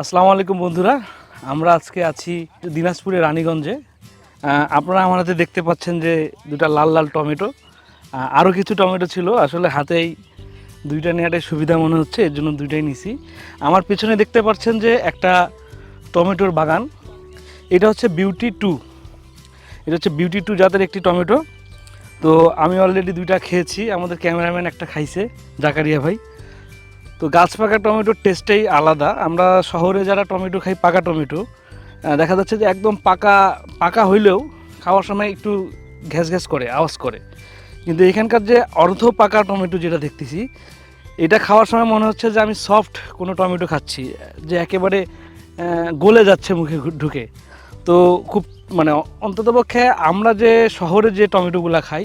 আসসালামু আলাইকুম বন্ধুরা, আমরা আজকে আছি দিনাজপুরের রানীগঞ্জে। আপনারা আমার হাতে দেখতে পাচ্ছেন যে দুটা লাল লাল টমেটো। আরও কিছু টমেটো ছিল, আসলে হাতেই দুইটা নেওয়াটাই সুবিধা মনে হচ্ছে, এর জন্য দুইটাই নিছি। আমার পেছনে দেখতে পাচ্ছেন যে একটা টমেটোর বাগান। এটা হচ্ছে বিউটি টু। এটা হচ্ছে বিউটি টু জাতের একটি টমেটো। তো আমি অলরেডি দুইটা খেয়েছি, আমাদের ক্যামেরাম্যান একটা খাইছে, জাকারিয়া ভাই। তো গাছ পাকা টমেটোর টেস্টেই আলাদা। আমরা শহরে যারা টমেটো খাই, পাকা টমেটো দেখা যাচ্ছে যে একদম পাকা পাকা হইলেও খাওয়ার সময় একটু ঘ্যাস ঘ্যাস করে, আওয়াজ করে। কিন্তু এখানকার যে অর্ধ পাকা টমেটো যেটা দেখতেছি, এটা খাওয়ার সময় মনে হচ্ছে যে আমি সফট কোনো টমেটো খাচ্ছি, যে একেবারে গলে যাচ্ছে মুখে ঢুকে। তো খুব মানে অন্ততপক্ষে আমরা যে শহরে যে টমেটোগুলো খাই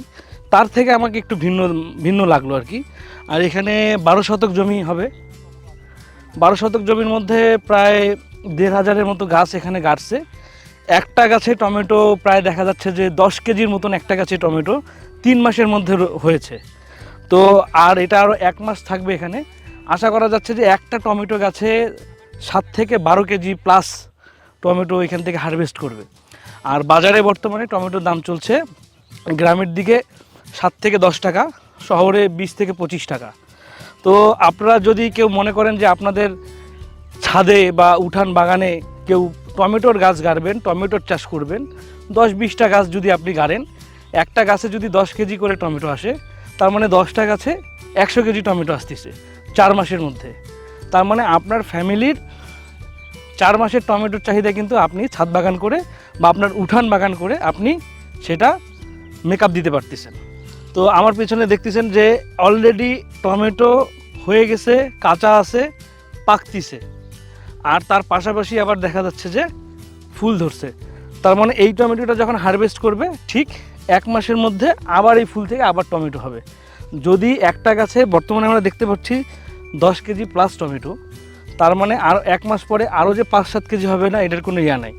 তার থেকে আমাকে একটু ভিন্ন ভিন্ন লাগল আর কি। আর এখানে বারো শতক জমি হবে। বারো শতক জমির মধ্যে প্রায় দেড় হাজারের মতো গাছ এখানে গাড়ছে। একটা গাছে টমেটো প্রায় দেখা যাচ্ছে যে দশ কেজির মতন একটা গাছে টমেটো তিন মাসের মধ্যে হয়েছে। তো আর এটা আরও এক মাস থাকবে এখানে। আশা করা যাচ্ছে যে একটা টমেটো গাছে সাত থেকে বারো কেজি প্লাস টমেটো এখান থেকে হারভেস্ট করবে। আর বাজারে বর্তমানে টমেটোর দাম চলছে গ্রামের দিকে সাত থেকে দশ টাকা, শহরে বিশ থেকে পঁচিশ টাকা। তো আপনারা যদি কেউ মনে করেন যে আপনাদের ছাদে বা উঠান বাগানে কেউ টমেটোর গাছ গাড়বেন, টমেটোর চাষ করবেন, দশ বিশটা গাছ যদি আপনি গাড়েন, একটা গাছে যদি দশ কেজি করে টমেটো আসে, তার মানে দশটা গাছে একশো কেজি টমেটো আসতেছে চার মাসের মধ্যে। তার মানে আপনার ফ্যামিলির চার মাসের টমেটোর চাহিদা কিন্তু আপনি ছাদ বাগান করে বা আপনার উঠান বাগান করে আপনি সেটা মেকআপ দিতে পারতেছেন। তো আমার পেছনে দেখতেছেন যে অলরেডি টমেটো হয়ে গেছে, কাঁচা আছে, পাকতিছে। আর তার পাশাপাশি আবার দেখা যাচ্ছে যে ফুল ধরছে। তার মানে এই টমেটোটা যখন হারভেস্ট করবে, ঠিক এক মাসের মধ্যে আবার এই ফুল থেকে আবার টমেটো হবে। যদি একটা গাছে বর্তমানে আমরা দেখতে পাচ্ছি দশ কেজি প্লাস টমেটো, তার মানে আর এক মাস পরে আরও যে পাঁচ সাত কেজি হবে না, এটার কোনো ইয়া নাই।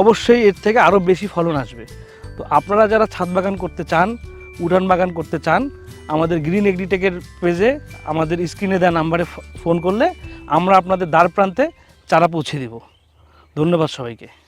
অবশ্যই এর থেকে আরও বেশি ফলন আসবে। তো আপনারা যারা ছাদ বাগান করতে চান উঠান বাগান করতে চান, আমাদের গ্রিন এগ্রিটেকের পেজে আমাদের স্ক্রিনে দেওয়া নাম্বারে ফোন করলে আমরা আপনাদের দ্বার প্রান্তে চারা পৌঁছে দেব। ধন্যবাদ সবাইকে।